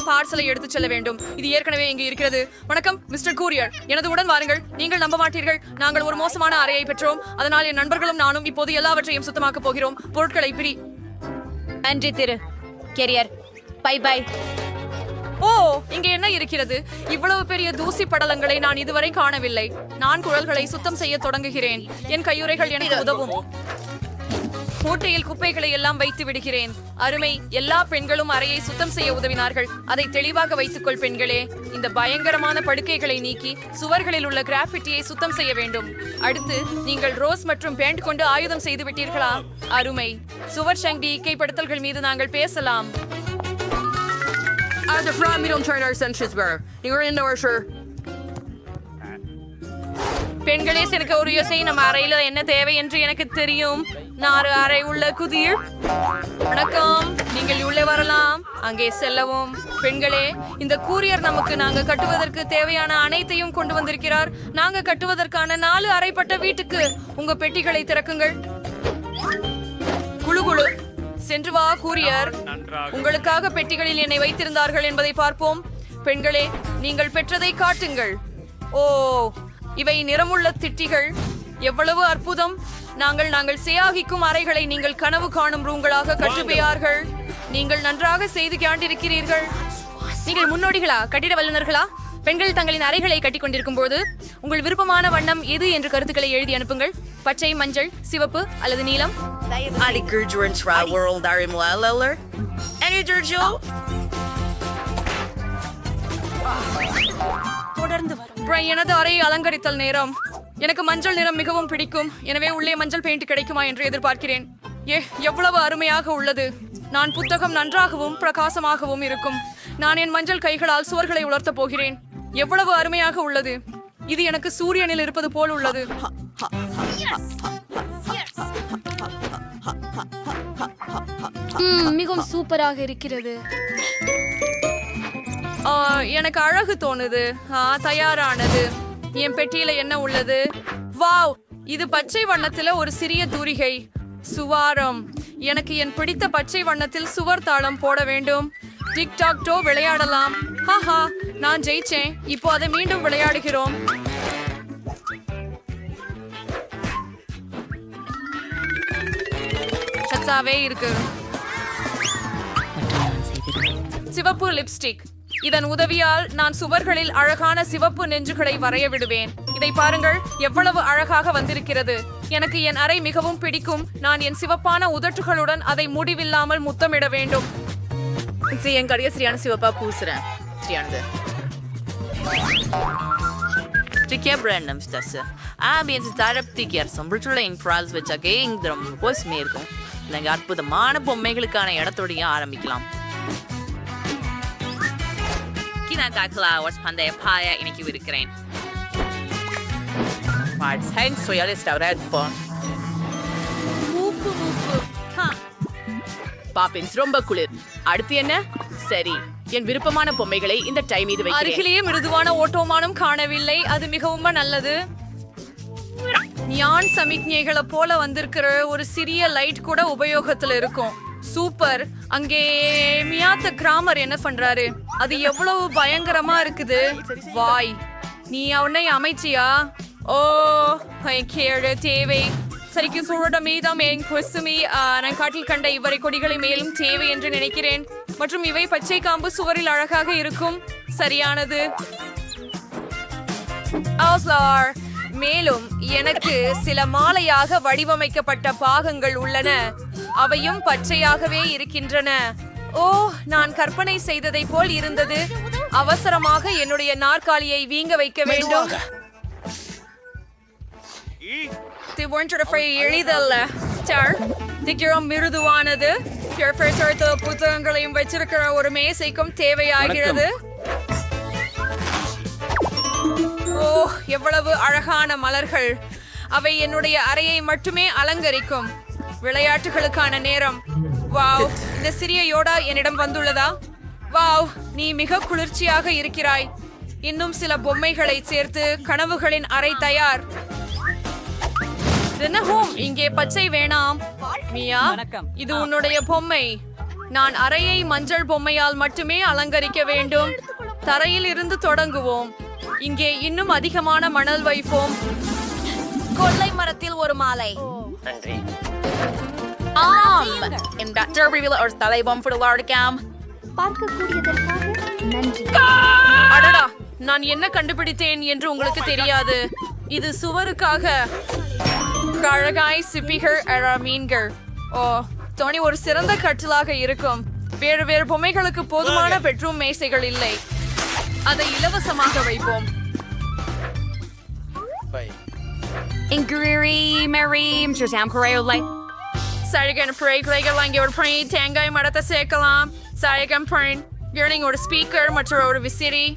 இருந்து பார்சலை எடுத்துச் செல்ல வேண்டும். இது ஏற்கனவே இங்கு இருக்கிறது. வணக்கம் மிஸ்டர் கூரியர். எனது உடன் வாருங்கள். நீங்கள் நம்ப மாட்டீர்கள். நாங்கள் ஒரு மோசமான அறையை பெற்றோம். அதனால் என் நண்பர்களும் நானும் இப்போது எல்லாவற்றையும் சுத்தமாக்கப் போகிறோம். பொருட்களை பிரி. நன்றி திரு கெரியர். Bye bye. ஓ இங்க என்ன இருக்கிறது? இவ்வளவு பெரிய தூசி படலங்களை நான் இதுவரை காணவில்லை. நான் குழல்களை சுத்தம் செய்ய தொடங்குகிறேன். என் கையுறைகள் எனக்கு உதவும். மூட்டையில் குப்பைகளை எல்லாம் வைத்து விடுகிறேன். அருமை எல்லா பெண்களும் அறையை சுத்தம் செய்ய உதவினார்கள். அதை தெளிவாக வைத்துக்கொள் பெண்களே. இந்த பயங்கரமான படுக்கைகளை நீக்கி சுவர்களில் உள்ள கிராஃபிட்டியை சுத்தம் செய்ய வேண்டும். அடுத்து நீங்கள் ரோஸ் மற்றும் பேண்ட் கொண்டு ஆயுதம் செய்து விட்டீர்களா? அருமை. சுவர் சங்கி இக்கைப்படுத்தல்கள் மீது நாங்கள் பேசலாம். As a friend, we don't train our senses bar. You're in our sure. பெண்களே எனக்கு ஒரு யோசனை நம்ம அறையில என்ன தேவை என்று எனக்கு தெரியும். நாறு அறை உள்ள குதிர். வணக்கம். நீங்கள் உள்ளே வரலாம். அங்கே செல்லவும். பெண்களே இந்த கூரியர் நமக்கு நாங்க கட்டுவதற்கு தேவையான அனைத்தையும் கொண்டு வந்திருக்கிறார். நாங்க கட்டுவதற்கான நாலு அறைப்பட்ட வீட்டுக்கு உங்க பெட்டிகளை திறக்குங்கள். குழு குழு. சென்று வா கூரியர். உங்களுக்காக பெட்டிகளில் என்னை வைத்திருந்தார்கள் என்பதை பார்ப்போம். பெண்களே நீங்கள் பெற்றதை காட்டுங்கள். ஓ இவை நிறமுள்ள திட்டிகள். எவ்வளவு அற்புதம். நாங்கள் நாங்கள் சியாகிக்கும் அறைகளை நீங்கள் கனவு காணும் ரூங்களாக கட்டுப்பையார்கள் நீங்கள் நன்றாக செய்து காண்டிருக்கிறீர்கள். நீங்கள் முன்னோடிகளா? கட்டிட வல்லுநர்களா? பெண்கள் தங்களின் அறைகளை கட்டிக் கொண்டிருக்கும் போது உங்கள் விருப்பமான வண்ணம் எது என்று கருத்துக்களை எழுதி அனுப்புங்கள். பச்சை மஞ்சள் சிவப்பு அல்லது நீலம்? Ali Durjo? அப்புறம் எனது அறையை அலங்கரித்தல் நேரம். எனக்கு மஞ்சள் நிறம் மிகவும் பிடிக்கும். எனவே உள்ளே மஞ்சள் பெயிண்ட் கிடைக்குமா என்று எதிர்பார்க்கிறேன். ஏ எவ்வளவு அருமையாக உள்ளது. நான் புத்தகம் நன்றாகவும் பிரகாசமாகவும் இருக்கும். நான் என் மஞ்சள் கைகளால் சுவர்களை உலர்த்தப் போகிறேன். எவ்வளவு அருமையாக உள்ளது. இது எனக்கு சூரியனில் இருப்பது போல் உள்ளது. மிகவும் சூப்பராக இருக்கிறது. எனக்கு அழகு தோணுது. ஆ, தயாரானது. என் பெட்டியில என்ன உள்ளது? வாவ்! இது பச்சை வண்ணத்துல ஒரு சிறிய தூரிகை. சுவாரம். எனக்கு என் பிடித்த பச்சை வண்ணத்தில் சுவர் தாளம் போட வேண்டும். டிக் டாக் டோ விளையாடலாம். ஹாஹா நான் ஜெயிச்சேன். இப்போ அதை மீண்டும் விளையாடுகிறோம். சச்சாவே இருக்கு. சிவப்பு லிப்ஸ்டிக். இதன் உதவியால் நான் சுவர்களில் அழகான சிவப்பு நெஞ்சுகளை வரைய விடுவேன் இதை பாருங்கள் எவ்வளவு அழகாக வந்திருக்கிறது. எனக்கு என் அறை மிகவும் பிடிக்கும். நான் என் சிவப்பான உதட்டுகளுடன் அதை முடிவில்லாமல் முத்தமிட வேண்டும். என் கடைய சரியான சிவப்பா பூசுறேன். சரியானது Tycker Brandon ஆம்பியன்ஸ் Ambience தரப்திக்கர் சம்பிட்டுள்ள இன்ஃப்ரால்ஸ் வச்சாக்கே இங்க ரொம்ப ஸ்மே இருக்கும் அற்புதமான பொம்மைகளுக்கான இடத்தோடையும் ஆரம்பிக்கலாம். கினாக்கா கிளாவர்ஸ் பந்தய பாய இன்னைக்கு இருக்கிறேன் så jag listar rädd på. Poppins ரொம்ப குளிர் அடுத்து என்ன சரி என் விருப்பமான பொம்மைகளை இந்த டைம் மீது வைக்கிறேன் அருகிலேயே மிருதுவான ஓட்டோமானம் காணவில்லை அது மிகவும் நல்லது ஞான் சமிக்ஞைகளை போல வந்திருக்கிற ஒரு சிறிய லைட் கூட உபயோகத்துல இருக்கும் சூப்பர் அங்கே மியாத்த கிராமர் என்ன பண்றாரு அது எவ்வளவு பயங்கரமா இருக்குது. வாய் நீ அவனை அமைச்சியா? ஓ கேடு தேவை. சரிக்கு சுழட மீதம் என் கொசுமி நான் காட்டில் கண்ட இவரை கொடிகளை மேலும் தேவை என்று நினைக்கிறேன். மற்றும் இவை பச்சை காம்பு சுவரில் அழகாக இருக்கும். சரியானது. மேலும் எனக்கு சில மாலையாக வடிவமைக்கப்பட்ட பாகங்கள் உள்ளன. அவையும் பச்சையாகவே இருக்கின்றன. ஓ நான் கற்பனை செய்ததை போல் இருந்தது. அவசரமாக என்னுடைய நாற்காலியை வீங்க வைக்க வேண்டும். எளிதல்ல. சார் திக்கிரம் மிருதுவானது. புத்தகங்களையும் வச்சிருக்கிற ஒரு மேசைக்கும் தேவையாகிறது. ஓ எவ்வளவு அழகான மலர்கள். அவை என்னுடைய அறையை மட்டுமே அலங்கரிக்கும். விளையாட்டுகளுக்கான நேரம். வாவ் இந்த சிறிய யோடா என்னிடம் வந்துள்ளதா? வாவ் நீ மிக குளிர்ச்சியாக இருக்கிறாய். இன்னும் சில பொம்மைகளை சேர்த்து கனவுகளின் அறை தயார். தினமும் இங்கே பச்சை வேணாம். மியா இது உன்னுடைய பொம்மை. நான் அறையை மஞ்சள் பொம்மையால் மட்டுமே அலங்கரிக்க வேண்டும். தரையில் இருந்து தொடங்குவோம். இங்கே இன்னும் அதிகமான மணல் வைப்போம். கொள்ளை மரத்தில் ஒரு மாலை. ஆம். இந்த டர்பிவில் ஒரு தலைபம் புடலாடுக்காம் பார்க்கக்கூடியதற்காக நன்றி. அடடா நான் என்ன கண்டுபிடித்தேன் என்று உங்களுக்கு தெரியாது. இது சுவருக்காக. கழகாய் சிப்பிகள் அழ மீன்கள். ஓ தோனி ஒரு சிறந்த கட்டிலாக இருக்கும். வேறு வேறு பொம்மைகளுக்கு போதுமான பெட்ரூம் மேசைகள் இல்லை. அதை இலவசமாக வைப்போம். இங்கிரி மெரீம் சுசாம் குறையுள்ளை சழகன் பிரைகள் அங்கே ஒரு பனி தேங்காய் மரத்தை சேர்க்கலாம் சழகன் பன் இயர்னிங் ஒரு ஸ்பீக்கர் மற்றும் ஒரு விசிறி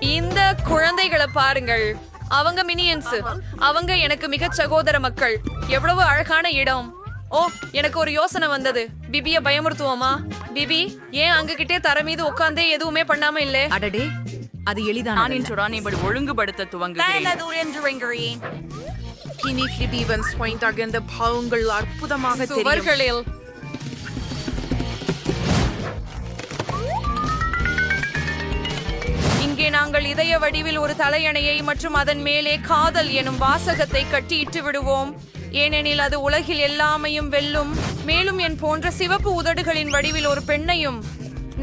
இந்த குழந்தைகளை பாருங்கள். அவங்க மினியன்ஸ். அவங்க எனக்கு மிக சகோதர மக்கள். எவ்வளவு அழகான இடம். ஓ எனக்கு ஒரு யோசனை வந்தது. பிபிய பயமுறுத்துவோமா? பிபி ஏன் அங்க கிட்டே தர மீது உட்கார்ந்தே எதுவுமே பண்ணாம இல்ல? அடடே. அது எளிதான நான் நான் இப்படி ஒழுங்குபடுத்த துவங்குகிறேன். கினிக்கி தீவன்ஸ் பாயிண்ட் அகந்த பாவங்கள் அற்புதமாக தெரியும். சுவர்களில். இங்கே நாங்கள் இதய வடிவில் ஒரு தலையணையை மற்றும் அதன் மேலே காதல் எனும் வாசகத்தை கட்டியிட்டு விடுவோம். ஏனெனில் அது உலகில் எல்லாமையும் வெல்லும். மேலும் என் போன்ற சிவப்பு உதடுகளின் வடிவில் ஒரு பெண்ணையும்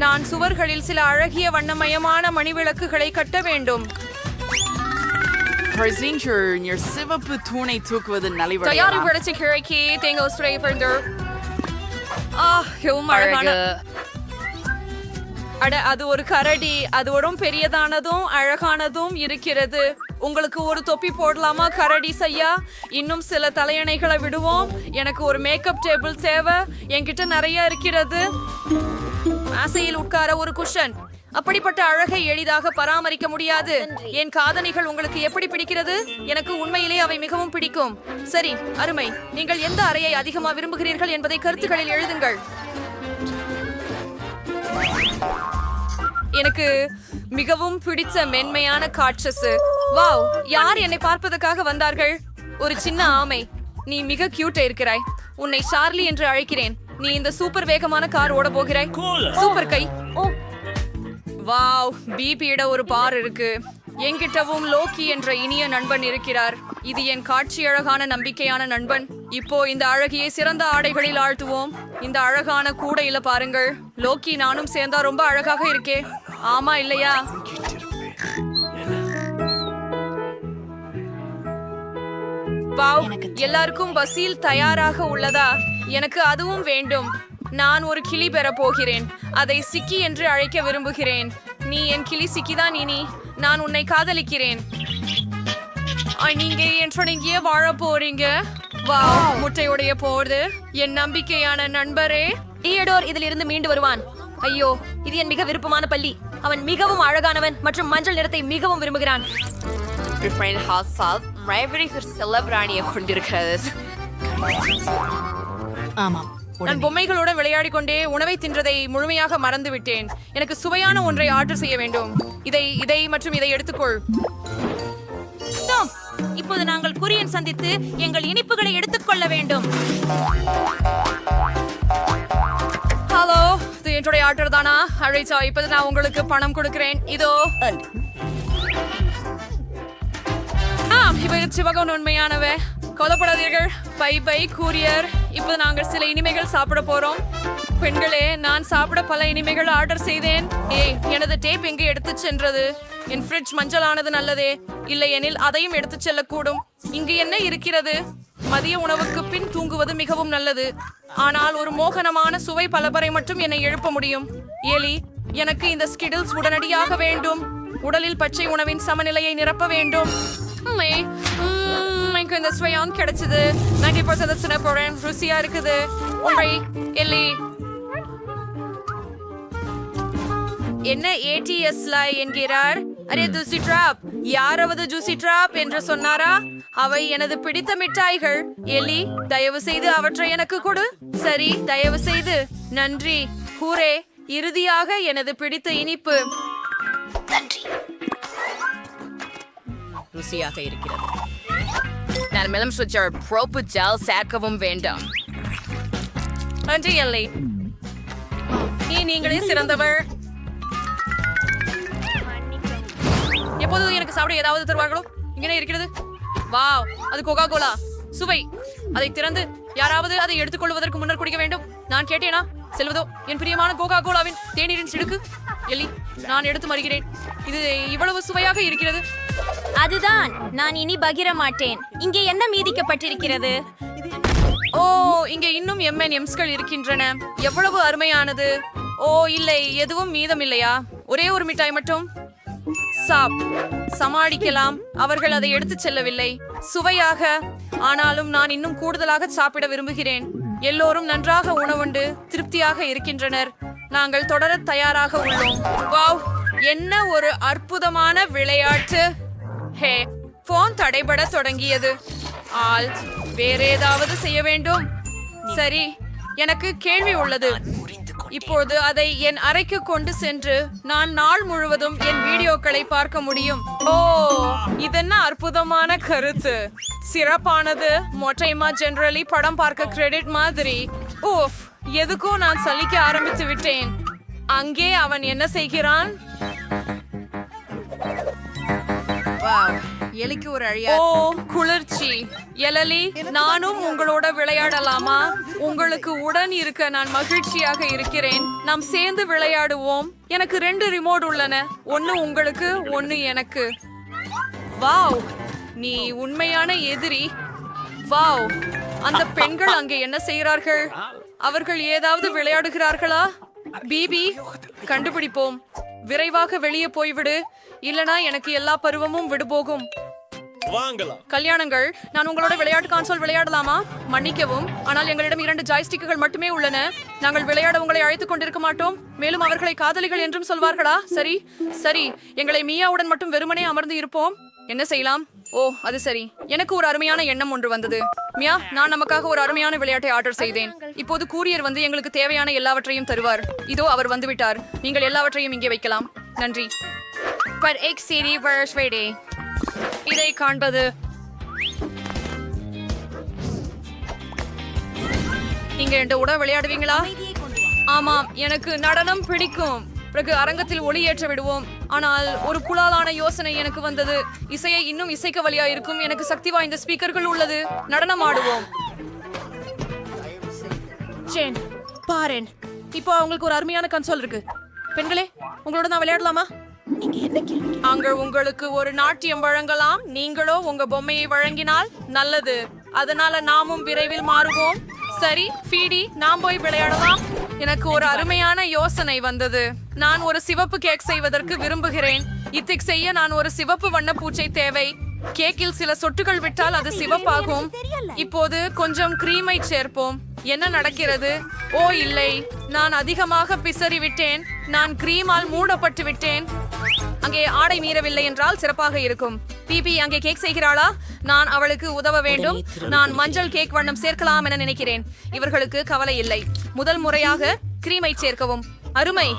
நான் சுவர்களில் சில அழகிய வண்ணமயமான மணிவிளக்குகளை கட்ட வேண்டும். சிவப்பு தூணை தூக்குவது தயாரி நலிவடையலாம் படைச்ச கிழக்கி தேங்காய் ஸ்ப்ரே பண்ணு ஆ மிகவும் அழகான அட அது ஒரு கரடி. அது ஒரு பெரியதானதும் அழகானதும் இருக்கிறது. உங்களுக்கு ஒரு தொப்பி போடலாமா கரடி செய்யா இன்னும் சில தலையணைகளை விடுவோம். எனக்கு ஒரு மேக்கப் டேபிள் தேவை. என்கிட்ட நிறைய இருக்கிறது. ஆசையில் உட்கார ஒரு குஷன். அப்படிப்பட்ட அழகை எளிதாக பராமரிக்க முடியாது. என் காதணிகள் உங்களுக்கு எப்படி பிடிக்கிறது? எனக்கு உண்மையிலே அவை மிகவும் பிடிக்கும். சரி அருமை. நீங்கள் எந்த அறையை அதிகமா விரும்புகிறீர்கள் என்பதை கருத்துக்களில் எழுதுங்கள். எனக்கு மிகவும் பிடிச்ச மென்மையான காட்சஸ் வாவ் யார் என்னை பார்ப்பதற்காக வந்தார்கள்? ஒரு சின்ன ஆமை. நீ மிக கியூட்டா இருக்கிறாய். உன்னை ஷார்லி என்று அழைக்கிறேன். நீ இந்த சூப்பர் வேகமான கார் ஓட போகிறாய். சூப்பர் கை. வாவ் பிபியிட ஒரு பார் இருக்கு. என்கிட்டவும் லோக்கி என்ற இனிய நண்பன் இருக்கிறார். இது என் காட்சி அழகான நம்பிக்கையான நண்பன். இப்போ இந்த அழகியை சிறந்த ஆடைகளில் ஆழ்த்துவோம். இந்த அழகான கூடையில பாருங்கள். லோக்கி நானும் சேர்ந்தா ரொம்ப அழகாக இருக்கே. ஆமா இல்லையா? வாவ் எல்லாருக்கும் பஸ்ஸில் தயாராக உள்ளதா? எனக்கு அதுவும் வேண்டும். நான் ஒரு கிளி பெற போகிறேன். அதை சிக்கி என்று அழைக்க விரும்புகிறேன். நீ என் கிளி சிக்கிதான் இனி. நான் உன்னை காதலிக்கிறேன். நீங்க என் தொடங்கிய வாழ போறீங்க. வா முட்டையுடைய போறது என் நம்பிக்கையான நண்பரே. தியடோர் இதில் இருந்து மீண்டு வருவான். ஐயோ. இது என் மிக விருப்பமான பள்ளி. அவன் மிகவும் அழகானவன் மற்றும் மஞ்சள் நிறத்தை மிகவும் விரும்புகிறான். மைவரி ஒரு செல்லபிராணியை கொண்டிருக்கிறது. ஆமாம் நான் பொம்மைகளுடன் விளையாடிக் கொண்டே உணவை தின்றதை முழுமையாக மறந்து விட்டேன் எனக்கு சுவையான ஒன்றை ஆர்டர் செய்ய வேண்டும். இதை இதை மற்றும் இதை எடுத்துக்கொள். இப்போது நாங்கள் குரியன் சந்தித்து எங்கள் இனிப்புகளை எடுத்துக்கொள்ள வேண்டும். ஹலோ இது என்னுடைய ஆர்டர் தானா? அழைச்சா இப்போது நான் உங்களுக்கு பணம் கொடுக்கிறேன். இதோ. ஆ இவை சிவகன் உண்மையானவ கொல்லப்படாதீர்கள் பை பை கூரியர் இப்போ நாங்கள் சில இனிமைகள் சாப்பிட போறோம். பெண்களே நான் சாப்பிட பல இனிமைகள் ஆர்டர் செய்தேன். ஏய் எனது டேப் எங்கே எடுத்து சென்றது? என் ஃப்ரிட்ஜ் மஞ்சளானது நல்லதே. இல்லையெனில் அதையும் எடுத்து செல்லக்கூடும். இங்கு என்ன இருக்கிறது? மதிய உணவுக்கு பின் தூங்குவது மிகவும் நல்லது. ஆனால் ஒரு மோகனமான சுவை பலபரை மட்டும் என்னை எழுப்ப முடியும். ஏலி எனக்கு இந்த ஸ்கிடில்ஸ் உடனடியாக வேண்டும். உடலில் பச்சை உணவின் சமநிலையை நிரப்ப வேண்டும். உம், எனக்கு இந்த ஸ்வயான் கிடைச்சது. நைன்டி பர்சன்ட் சின்ன போறேன். ருசியா இருக்குது. உண்மை எல்லி. என்ன ஏடிஎஸ்ல என்கிறார்? அரே ஜூசி ட்ராப் யாராவது ஜூசி ட்ராப் என்று சொன்னாரா? அவை எனது பிடித்த மிட்டாய்கள். எலி தயவு செய்து அவற்றை எனக்கு கொடு. சரி தயவு செய்து. நன்றி. ஹூரே இறுதியாக எனது பிடித்த இனிப்பு. ருசியாக இருக்கிறது. மேலும் சுவிட்சர் ப்ரோப்பு ஜெல் சேர்க்கவும் வேண்டும் நன்றி எல்லை நீ நீங்களே சிறந்தவர் எப்போது எனக்கு சாப்பிட ஏதாவது தருவார்களோ இங்கே இருக்கிறது வாவ் அது கோகா கோலா சுவை. அதை திறந்து யாராவது அதை எடுத்துக்கொள்வதற்கு முன்னர் குடிக்க வேண்டும். நான் கேட்டேனா? செல்வதோ என் பிரியமான கோகா கோலாவின் தேநீரின் சிடுக்கு? எலி நான் எடுத்து மறுகிறேன் இது இவ்வளவு சுவையாக இருக்கிறது. அதுதான். நான் இனி பகிர மாட்டேன் இங்கே என்ன மீதிக்கப்பட்டிருக்கிறது? ஓ இங்கே இன்னும் எம்என் எம்ஸ்கள் இருக்கின்றன. எவ்வளவு அருமையானது. ஓ இல்லை எதுவும் மீதம் இல்லையா ஒரே ஒரு மிட்டாய் மட்டும்? சாப். சமாளிக்கலாம். அவர்கள் அதை எடுத்துச் செல்லவில்லை. சுவையாக. ஆனாலும் நான் இன்னும் கூடுதலாக சாப்பிட விரும்புகிறேன். எல்லோரும் நன்றாக உணவுண்டு திருப்தியாக இருக்கின்றனர். நாங்கள் தொடர தயாராக உள்ளோம். வாவ்! என்ன ஒரு அற்புதமான விளையாட்டு! ஹே போன் தடைபட தொடங்கியது. ஆல் வேற ஏதாவது செய்ய வேண்டும்? சரி எனக்கு கேள்வி உள்ளது. இப்போது அதை என் அறைக்கு கொண்டு சென்று நான் நாள் முழுவதும் என் வீடியோக்களை பார்க்க முடியும். ஓ இதென்ன அற்புதமான கருத்து. சிறப்பானது. மொட்டைமா ஜெனரலி படம் பார்க்க கிரெடிட் மாதிரி. ஓஃப் எதுக்கோ நான் சலிக்க ஆரம்பித்து விட்டேன். அங்கே அவன் என்ன செய்கிறான்? எலிக்கு ஒரு அழியா ஓ குளிர்ச்சி. எலலி நானும் உங்களோட விளையாடலாமா? உங்களுக்கு உடன் இருக்க நான் மகிழ்ச்சியாக இருக்கிறேன். நாம் சேர்ந்து விளையாடுவோம். எனக்கு ரெண்டு ரிமோட் உள்ளன. ஒன்னு உங்களுக்கு ஒன்னு எனக்கு. வாவ்! நீ உண்மையான எதிரி. வாவ்! அந்த பெண்கள் அங்கே என்ன செய்கிறார்கள்? அவர்கள் ஏதாவது விளையாடுகிறார்களா? பிபி கண்டுபிடிப்போம். விரைவாக வெளியே போய்விடு. இல்லனா எனக்கு எல்லா பருவமும் விடுபோகும். கல்யாணங்கள் நான் உங்களோட விளையாட்டு கான்சோல் விளையாடலாமா? மன்னிக்கவும் ஆனால் எங்களிடம் இரண்டு ஜாய்ஸ்டிக்குகள் மட்டுமே உள்ளன. நாங்கள் விளையாட உங்களை அழைத்துக் கொண்டிருக்க மாட்டோம். மேலும் அவர்களை காதலிகள் என்றும் சொல்வார்களா? சரி சரி எங்களை மியாவுடன் மட்டும் வெறுமனே அமர்ந்து இருப்போம். என்ன செய்யலாம்? ஓ அது சரி. எனக்கு ஒரு அருமையான எண்ணம் ஒன்று வந்தது. மியா நான் நமக்காக ஒரு அருமையான விளையாட்டை ஆர்டர் செய்தேன். இப்போது கூரியர் வந்து எங்களுக்கு தேவையான எல்லாவற்றையும் தருவார். இதோ அவர் வந்து விட்டார் நீங்கள் எல்லாவற்றையும் இங்கே வைக்கலாம். நன்றி. இதை காண்பது. நீங்க ரெண்டு உட விளையாடுவீங்களா? ஆமாம் எனக்கு நடனம் பிடிக்கும். பிறகு அரங்கத்தில் ஒளி ஏற்ற விடுவோம். ஆனால் ஒரு குழாலான யோசனை எனக்கு வந்தது. இசையை இன்னும் இசைக்க வழியா இருக்கும் எனக்கு சக்தி வாய்ந்த ஸ்பீக்கர்கள் உள்ளது. நடனம் ஆடுவோம். ஜேன் பாரேன் இப்போ அவங்களுக்கு ஒரு அருமையான கன்சோல் இருக்கு. பெண்களே உங்களோட நான் விளையாடலாமா? அங்க உங்களுக்கு ஒரு நாட்டியம் வழங்கலாம் நீங்களோ உங்க பொம்மையை வழங்கினால் நல்லது. அதனால நாமும் விரைவில் மாறுவோம். சரி ஃபீடி நாம் போய் விளையாடலாம். எனக்கு ஒரு அருமையான யோசனை வந்தது. நான் ஒரு சிவப்பு கேக் செய்வதற்கு விரும்புகிறேன். இத்திக் செய்ய நான் ஒரு சிவப்பு வண்ண பூச்சை தேவை. கேக்கில் சில சொட்டுகள் விட்டால் அது சிவப்பாகும். இப்போது கொஞ்சம் கிரீமை சேர்ப்போம். என்ன நடக்கிறது? ஓ இல்லை. நான் அதிகமாக பிசறி விட்டேன். நான் கிரீமால் மூடப்பட்டு விட்டேன். அங்கே ஆடை மீறவில்லை என்றால் சிறப்பாக இருக்கும். பிபி அங்கே கேக் செய்கிறாளா? நான் அவளுக்கு உதவ வேண்டும். நான் மஞ்சள் கேக் வண்ணம் சேர்க்கலாம் என நினைக்கிறேன். இவர்களுக்கு கவலை இல்லை. முதல் முறையாக கிரீமை சேர்க்கவும். அருமை.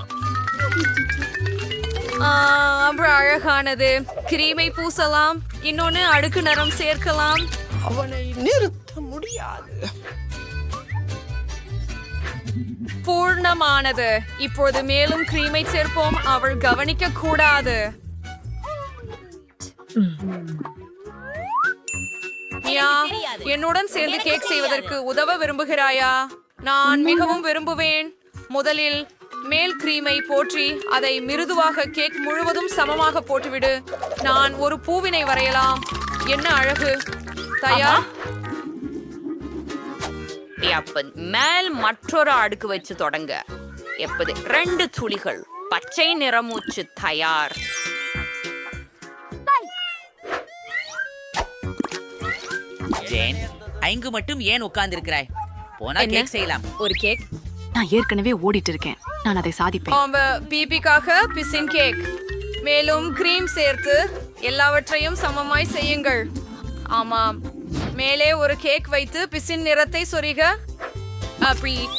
அழகானது. கிரீமை பூசலாம். இன்னொன்னு அடுக்கு நிறம் சேர்க்கலாம். அவனை நிறுத்த முடியாது. பூர்ணமானது. இப்போது மேலும் கிரீமை சேர்ப்போம். அவள் கவனிக்க கூடாது என்னுடன் சேர்ந்து கேக் செய்வதற்கு உதவ விரும்புகிறாயா? நான் மிகவும் விரும்புவேன். முதலில் மேல் கிரீமை போற்றி அதை மிருதுவாக கேக் முழுவதும் சமமாக போட்டுவிடு. நான் ஒரு பூவினை வரையலாம். என்ன அழகு. தயார் அப்ப மேல் மற்றொரு அடுக்கு வச்சு தொடங்க. எப்பது? ரெண்டு துளிகள். பச்சை நிறமூச்சு தயார். ஜேன் ஐங்கு மட்டும் ஏன் உட்கார்ந்திருக்கிறாய்? போனா கேக் செய்யலாம். ஒரு கேக்? நான் ஏற்கனவே ஓடிட்டு இருக்கேன். நான் அதை சாதிப்பேன். பிபிக்காக பிசின் கேக். மேலும் கிரீம் சேர்த்து எல்லாவற்றையும் சமமாய் செய்யுங்கள். ஆமாம். மேலே ஒரு கேக் வைத்து பிசின் நிறத்தை சொரிக. அப்படி.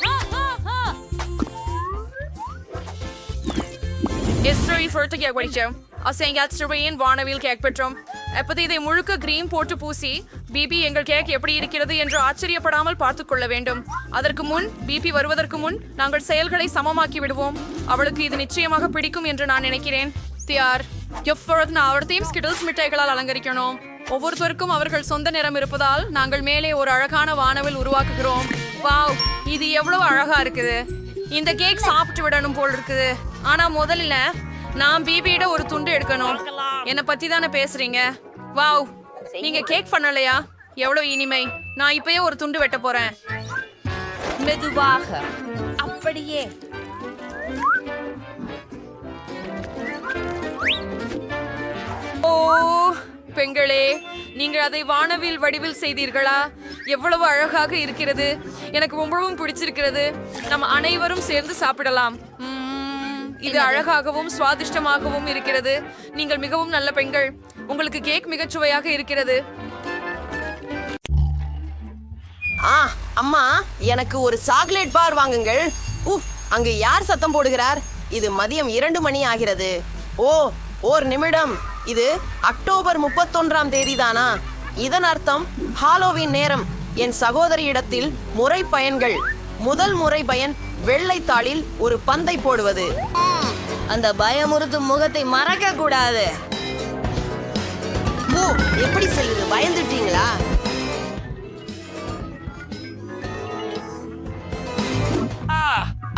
இஸ்ரோயின் ஃபர்ட்டு கேக் படிச்சோம் அசைங்க அஸ்டரியின் வானவில் கேக் பெற்றோம். அப்போது இதை முழுக்க கிரீம் போட்டு பூசி பிபி எங்கள் கேக் எப்படி இருக்கிறது என்று ஆச்சரியப்படாமல் பார்த்துக்கொள்ள வேண்டும். அதற்கு முன் பிபி வருவதற்கு முன் நாங்கள் செயல்களை சமமாக்கி விடுவோம். அவளுக்கு இது நிச்சயமாக பிடிக்கும் என்று நான் நினைக்கிறேன். தியார் எப்பொழுது நான் அவர்த்தையும் ஸ்கிட்டில்ஸ் மிட்டாய்களால் அலங்கரிக்கணும். ஒவ்வொருத்தருக்கும் அவர்கள் சொந்த நிறம் இருப்பதால் நாங்கள் மேலே ஒரு அழகான வானவில் உருவாக்குகிறோம். வாவ் இது எவ்வளவு அழகா இருக்குது. இந்த கேக் சாப்பிட்டு விடணும் போல் இருக்குது. ஆனா முதல்ல நான் பிபியிட ஒரு துண்டு எடுக்கணும். என்னை பத்தி தானே பேசுறீங்க? வாவ் நீங்க கேக் பண்ணலையா? எவ்வளவு இனிமை. நான் இப்பயே ஒரு துண்டு வெட்ட போறேன். மெதுவாக அப்படியே. ஓ பெண்களே நீங்கள் அதை வானவில் வடிவில் செய்தீர்களா? எவ்வளவு அழகாக இருக்கிறது. எனக்கு ரொம்பவும் பிடிச்சிருக்கிறது. நம்ம அனைவரும் சேர்ந்து சாப்பிடலாம். இது அழகாகவும் சுவாதிஷ்டமாகவும் இருக்கிறது. நீங்கள் மிகவும் நல்ல பெண்கள். உங்களுக்கு கேக் மிகச் சுவையாக இருக்கிறது. ஆ அம்மா எனக்கு ஒரு சாக்லேட் பார் வாங்குங்கள். உஃப் அங்கு யார் சத்தம் போடுகிறார்? இது மதியம் இரண்டு மணி ஆகிறது. ஓ ஓர் நிமிடம். இது அக்டோபர் முப்பத்தொன்றாம் தேதி தானா இதன் அர்த்தம் ஹாலோவின் நேரம். என் சகோதரியிடத்தில் முறை பயன்கள். முதல் முறை பயன் வெள்ளைத்தாளில் ஒரு பந்தை போடுவது. அந்த பயமுறுத்தும் முகத்தை மறக்க கூடாது. ஓ எப்படி செய்யுது பயந்துட்டீங்களா?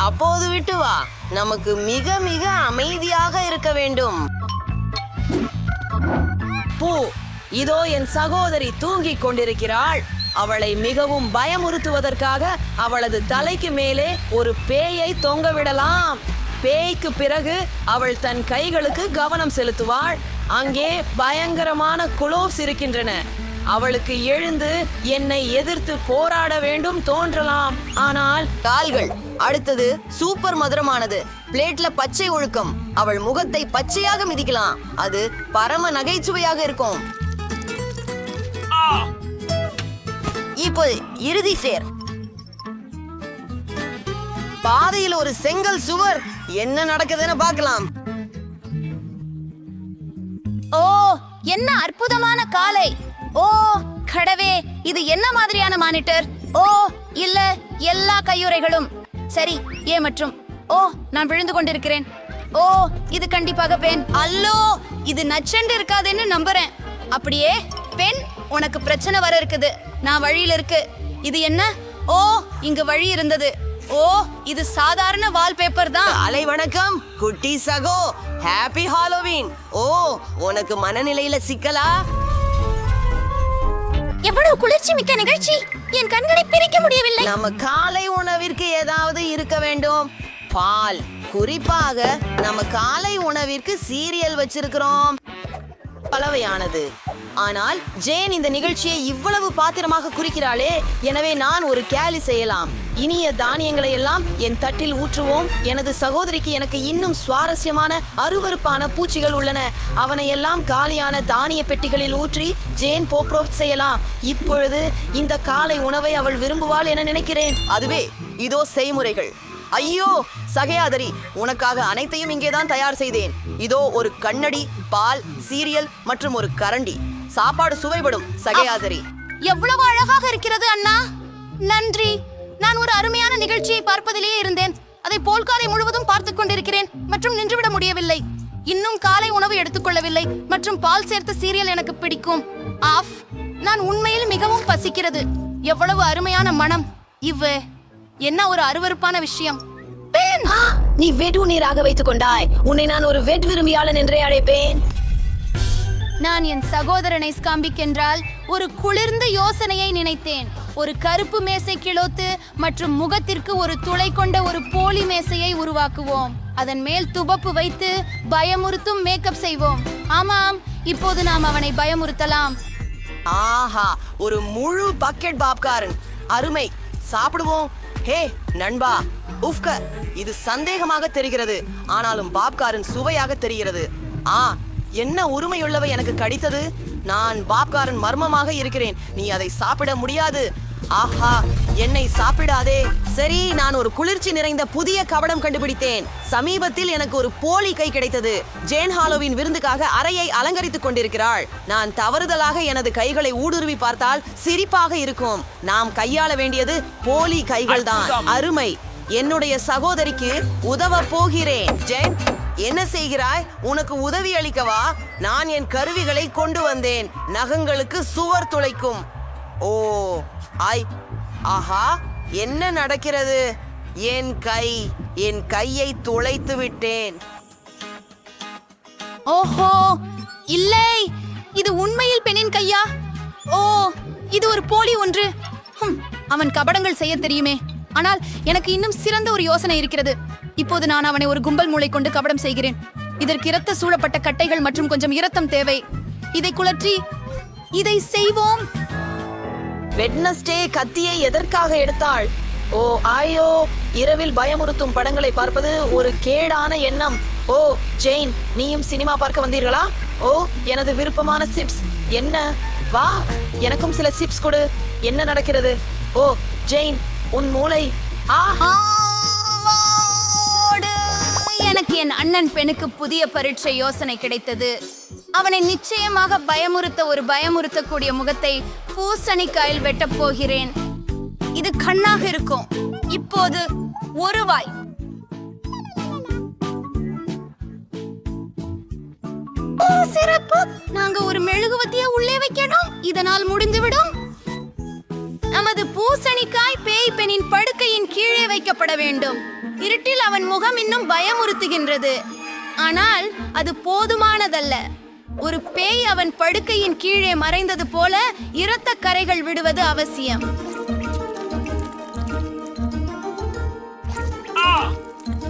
அப்போது விட்டு வா. நமக்கு மிக மிக அமைதியாக இருக்க வேண்டும். பூ. இதோ என் சகோதரி தூங்கிக் கொண்டிருக்கிறாள். அவளை மிகவும் பயமுறுத்துவதற்காக அவளது தலைக்கு மேலே ஒரு பேயை தொங்கவிடலாம் பேய்க்கு பிறகு அவள் தன் கைகளுக்கு கவனம் செலுத்துவாள். அங்கே பயங்கரமான குளோவ்ஸ் இருக்கின்றன. அவளுக்கு எழுந்து என்னை எதிர்த்து போராட வேண்டும் தோன்றலாம். ஆனால் கால்கள் அடுத்தது சூப்பர் மதுரமானது. பிளேட்ல பச்சை ஒழுக்கம். அவள் முகத்தை பச்சையாக மிதிக்கலாம். அது பரம நகைச்சுவையாக இருக்கும். இப்போ இறுதி சேர். பாதையில் ஒரு செங்கல் சுவர். என்ன நடக்குதுன்னு பார்க்கலாம். ஓ என்ன அற்புதமான காலை. ஓ கடவே இது என்ன மாதிரியான மானிட்டர்? ஓ இல்ல எல்லா கையுறைகளும். சரி ஏ மற்றும். ஓ நான் விழுந்து கொண்டிருக்கிறேன். ஓ இது கண்டிப்பாக பெண். அல்லோ இது நச்சண்டு இருக்காதுன்னு நம்புறேன். அப்படியே பெண் உனக்கு பிரச்சனை வர இருக்குது. நான் வழியில இருக்கு. இது என்ன? ஓ இங்கு வழி இருந்தது. ஓ இது சாதாரண வால்பேப்பர் தான். அலை வணக்கம் குட்டி சகோ. ஹாப்பி ஹாலோவீன் ஓ உனக்கு மனநிலையில சிக்கலா? எவ்வளவு குளிர்ச்சி மிக்க நிகழ்ச்சி. என் கண்களை பிரிக்க முடியவில்லை. நம்ம காலை உணவிற்கு ஏதாவது இருக்க வேண்டும். பால். குறிப்பாக நம்ம காலை உணவிற்கு சீரியல் வச்சிருக்கிறோம். பலவையானது. ஆனால் ஜேன் இந்த நிகழ்ச்சியை இவ்வளவு பாத்திரமாக குறிக்கிறாளே. எனவே நான் ஒரு கேலி செய்யலாம். இனிய தானியங்களை எல்லாம் என் தட்டில் ஊற்றுவோம். எனது சகோதரிக்கு எனக்கு இன்னும் சுவாரஸ்யமான அருவருப்பான பூச்சிகள் உள்ளன. அவனை எல்லாம் காலியான தானிய பெட்டிகளில் ஊற்றி ஜேன் போப்ரோப் செய்யலாம். இப்பொழுது இந்த காலை உணவை அவள் விரும்புவாள் என நினைக்கிறேன். அதுவே இதோ செய்முறைகள். ஐயோ சகையாதரி உனக்காக அனைத்தையும் இங்கேதான் தயார் செய்தேன். இதோ ஒரு கண்ணடி பால் சீரியல் மற்றும் ஒரு கரண்டி. சாப்பாடு சுவைபடும் சகையாதரி. எவ்வளவு அழகாக இருக்கிறது அண்ணா. நன்றி. நான் ஒரு அருமையான நிகழ்ச்சியை பார்ப்பதிலேயே இருந்தேன். அதை போல்காலை முழுவதும் பார்த்துக் கொண்டிருக்கிறேன். மற்றும் நின்றுவிட முடியவில்லை. இன்னும் காலை உணவு எடுத்துக்கொள்ளவில்லை. மற்றும் பால் சேர்த்த சீரியல் எனக்கு பிடிக்கும். ஆஃப் நான் உண்மையில் மிகவும் பசிக்கிறது. எவ்வளவு அருமையான மனம். இவ்வு என்ன ஒரு அருவருப்பான விஷயம்! நீ வெடு நீராக வைத்துக் கொண்டாய். உன்னை நான் ஒரு வெட் விரும்பியாளன் என்றே அழைப்பேன். நான் என் சகோதரனை ஸ்காம்பிக் என்றால் ஒரு குளிர்ந்த யோசனையை நினைத்தேன். ஒரு கருப்பு மேசை கிளோத்து மற்றும் முகத்திற்கு ஒரு துளை கொண்ட ஒரு போலி மேசையை உருவாக்குவோம். அதன் மேல் துபப்பு வைத்து பயமுறுத்தும் மேக்கப் செய்வோம். ஆமாம் இப்போது நாம் அவனை பயமுறுத்தலாம். ஆஹா ஒரு முழு பக்கெட் பாப்காரன். அருமை சாப்பிடுவோம். ஹே நண்பா உஃப்க இது சந்தேகமாக தெரிகிறது. ஆனாலும் பாப்காரன் சுவையாக தெரிகிறது. ஆ என்ன உரிமையுள்ளவை எனக்கு கடித்தது? நான் பாப்காரன் மர்மமாக இருக்கிறேன். நீ அதை சாப்பிட முடியாது. ஆஹா என்னை சாப்பிடாதே. சரி நான் ஒரு குளிர்ச்சி நிறைந்த புதிய கவடம் கண்டுபிடித்தேன். சமீபத்தில் எனக்கு ஒரு போலி கை கிடைத்தது. ஜேன் ஹாலோவின் விருந்துக்காக அறையை அலங்கரித்துக் கொண்டிருக்கிறாள். நான் தவறுதலாக எனது கைகளை ஊடுருவி பார்த்தால் சிரிப்பாக இருக்கும். நாம் கையாள வேண்டியது போலி கைகள் தான் அருமை. என்னுடைய சகோதரிக்கு உதவ போகிறேன். ஜென்? என்ன செய்கிறாய்? உனக்கு உதவி அளிக்கவா? நான் என் கருவிகளை கொண்டு வந்தேன். நகங்களுக்கு சுவர் துளைக்கும். ஓ ஐ ஆஹா என்ன நடக்கிறது? என் கை என் கையை துளைத்து விட்டேன். ஓஹோ இல்லை இது உண்மையில் பெண்ணின் கையா? ஓ இது ஒரு போலி ஒன்று. அவன் கபடங்கள் செய்ய தெரியுமே. ஆனால் எனக்கு இன்னும் சிறந்த ஒரு யோசனை இருக்கிறது. இப்போது நான் அவனை ஒரு கும்பல் மூளை கொண்டு கபடம் செய்கிறேன். இதற்கு இரத்த சூழப்பட்ட கட்டைகள் மற்றும் கொஞ்சம் இரத்தம் தேவை. இதை குளற்றி இதை செய்வோம். வெட்னஸ்டே கத்தியை எதற்காக எடுத்தாள்? ஓ ஆயோ இரவில் பயமுறுத்தும் படங்களை பார்ப்பது ஒரு கேடான எண்ணம். ஓ ஜெயின் நீயும் சினிமா பார்க்க வந்தீர்களா? ஓ எனது விருப்பமான சிப்ஸ். என்ன? வா எனக்கும் சில சிப்ஸ் கொடு. என்ன நடக்கிறது? ஓ ஜெயின் உன் மூளை. ஆ. ஆவோடு. எனக்கு என் அண்ணன் பெண்ணுக்கு புதிய பரீட்சை யோசனை கிடைத்தது. அவனை நிச்சயமாக பயமுறுத்த ஒரு பயமுறுத்தக்கூடிய முகத்தை பூசணிக்காயில் வெட்டப் போகிறேன். இது கண்ணாக இருக்கும். இப்போது ஒரு வாய். சிறப்பு. நாங்க ஒரு மெழுகுவத்திய உள்ளே வைக்கணும். இதனால் முடிந்துவிடும். நமது பூசணிக்காய் பேய் பெண்ணின் படுக்கையின் கீழே வைக்கப்பட வேண்டும். இருட்டில் அவன் முகம் இன்னும் பயமுறுத்துகின்றது. ஆனால் அது போதுமானதல்ல. ஒரு பேய் அவன் படுக்கையின் கீழே மறைந்தது போல இரத்த கரைகள் விடுவது அவசியம்.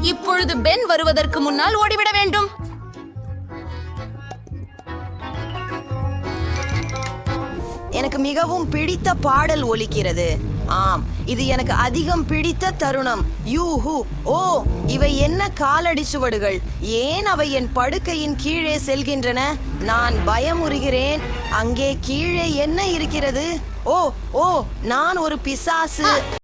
இப்பொழுது பென் வருவதற்கு முன்னால் ஓடிவிட வேண்டும். எனக்கு மிகவும் பிடித்த பாடல் ஒலிக்கிறது. ஆம் இது எனக்கு அதிகம் பிடித்த தருணம். யூஹு. ஓ இவை என்ன காலடி சுவடுகள்? ஏன் அவை என் படுக்கையின் கீழே செல்கின்றன? நான் பயமுறுகிறேன். அங்கே கீழே என்ன இருக்கிறது? ஓ ஓ நான் ஒரு பிசாசு.